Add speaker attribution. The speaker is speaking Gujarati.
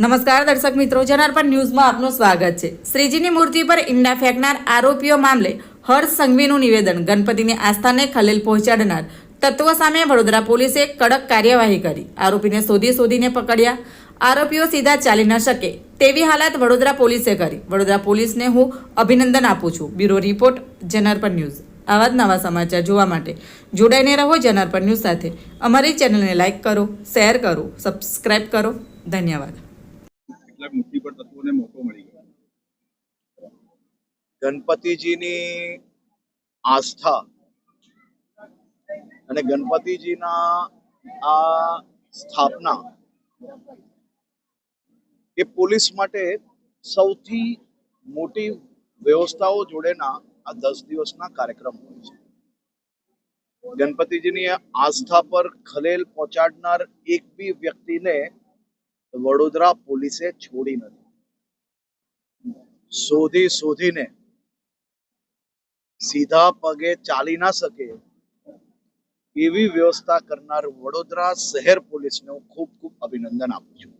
Speaker 1: નમસ્કાર દર્શક મિત્રો, જનાર્પણ ન્યૂઝમાં આપનું સ્વાગત છે. શ્રીજીની મૂર્તિ પર ઈંડા ફેંકનાર આરોપીઓ મામલે હર્ષ સંઘવીનું નિવેદન. ગણપતિની આસ્થાને ખલેલ પહોંચાડનાર તત્વો સામે વડોદરા પોલીસે કડક કાર્યવાહી કરી. આરોપીને શોધી શોધીને પકડ્યા. આરોપીઓ સીધા ચાલી ન શકે તેવી હાલત વડોદરા પોલીસે કરી. વડોદરા પોલીસને હું અભિનંદન આપું છું. Bureau report, Janarpan news. આવા જ નવા સમાચાર જોવા માટે જોડાઈને રહો જનાર્પણ ન્યૂઝ સાથે. અમારી ચેનલને લાઇક કરો, શેર કરો સબસ્ક્રાઈબ કરો. ધન્યવાદ.
Speaker 2: ગણપતિજીની આસ્થા અને ગણપતિજીના આ સ્થાપના એ પોલીસ માટે સૌથી મોટી વ્યવસ્થાઓ જોડેના આ દસ દિવસના કાર્યક્રમ હોય છે. ગણપતિજીની આસ્થા પર ખલેલ પહોંચાડનાર એક બી વ્યક્તિને વડોદરા પોલીસે છોડી નથી. શોધી શોધીને સીધા પગે ચાલી ના શકે એવી વ્યવસ્થા કરનાર વડોદરા શહેર પોલીસને હું ખૂબ ખૂબ અભિનંદન આપું છું.